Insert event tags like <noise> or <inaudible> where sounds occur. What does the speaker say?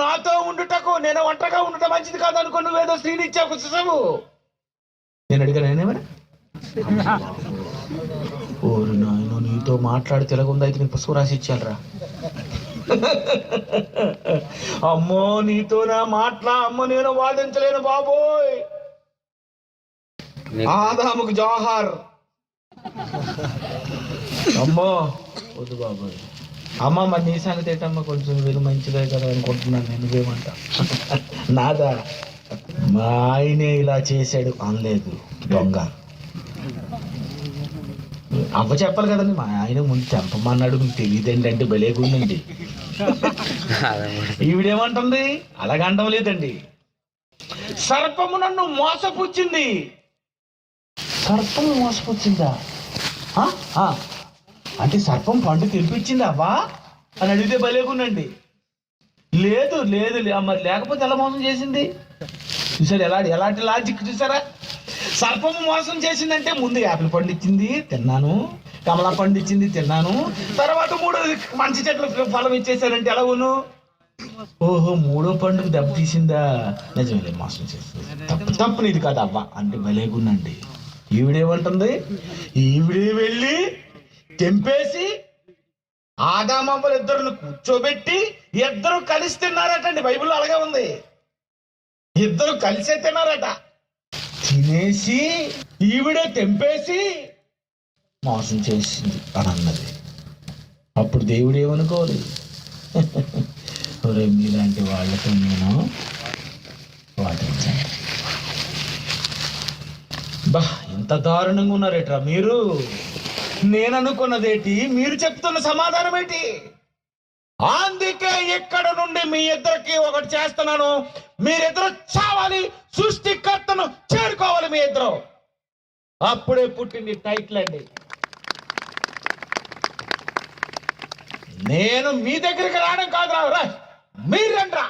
నాతో ఉండుటకు నేను ఒంటరిగా ఉండటం మంచిది కాదు అనుకో నువ్వేదో స్త్రీని ఇచ్చావు శిశువు. నేను అడిగాను ఓరి నాయన నీతో మాట్లాడి తెలుగుంది? అయితే నేను పుస్తకం రాసి ఇచ్చాలరా అమ్మో నీతో నా మాట్లా అమ్మో నేను వాదించలేను బాబోయ్. ఆదాముకు జోహార్ <laughs> అమ్మో. వద్దు బాబోయ్. అమ్మ మరి నీ సంగతి ఏంటమ్మా? కొంచెం వీళ్ళు మంచిదే కదా అనుకుంటున్నాను నేను. నువ్వేమంటా <laughs> నాదా? మా ఆయనే ఇలా చేశాడు. అనలేదు దొంగ. అవ్వ చెప్పాలి కదండి మా ఆయన ముందు చంపమన్నాడు మీకు తెలియదండి అంటే బలేగుందండి ఈవిడేమంటుంది? అలాగంటం లేదండి. సర్పము నన్ను మోసపుచ్చింది. సర్పము మోసపుచ్చిందా. అంటే సర్పం పండు తెరిపించింది అవ్వా అని అడిగితే బలేగుండండి లేదు లేదు మరి లేకపోతే ఎలా మోసం చేసింది? చూసారు ఎలా ఎలాంటి లాజిక్ చూసారా? సర్పం మోసం చేసిందంటే ముందు యాపిల్ పండు ఇచ్చింది తిన్నాను. కమలా పండు ఇచ్చింది తిన్నాను. తర్వాత మూడోది మంచి చెట్లు ఫలం ఇచ్చేసారంటే ఎలా ఓహో మూడో పండుగ దెబ్బ తీసిందా? నిజమే మోసం చేస్తుంది తప్పు తప్పు నీది కాదు అవ్వ అంటే భలేగుందండి. ఈవిడేమంటుంది? ఈవిడే వెళ్ళి తెంపేసి ఆదామవ్వలు ఇద్దరు కూర్చోబెట్టి ఇద్దరు కలిసి తిన్నారటండి బైబిల్లో అలాగే ఉంది. ఇద్దరు కలిసే తిన్నారట. తినేసి ఈవిడే తెంపేసి మోసం చేసింది అని అన్నది. అప్పుడు దేవుడు ఏమనుకోవాలి? <laughs> ఒరే మీలాంటి వాళ్ళతో నేను వాదించాను. బా ఇంత దారుణంగా ఉన్నారేట్రా మీరు? నేను అనుకున్నదేటి మీరు చెప్తున్న సమాధానం ఏంటి? అందుకే ఇక్కడ నుండి మీ ఇద్దరికి ఒకటి చేస్తున్నాను. మీరిద్దరు చావాలి సృష్టికర్తను చేరుకోవాలి మీ ఇద్దరు. అప్పుడే పుట్టింది టైటిల్ అండి. నేను మీ దగ్గరికి రావడం కాదు రా మీరు రండి రా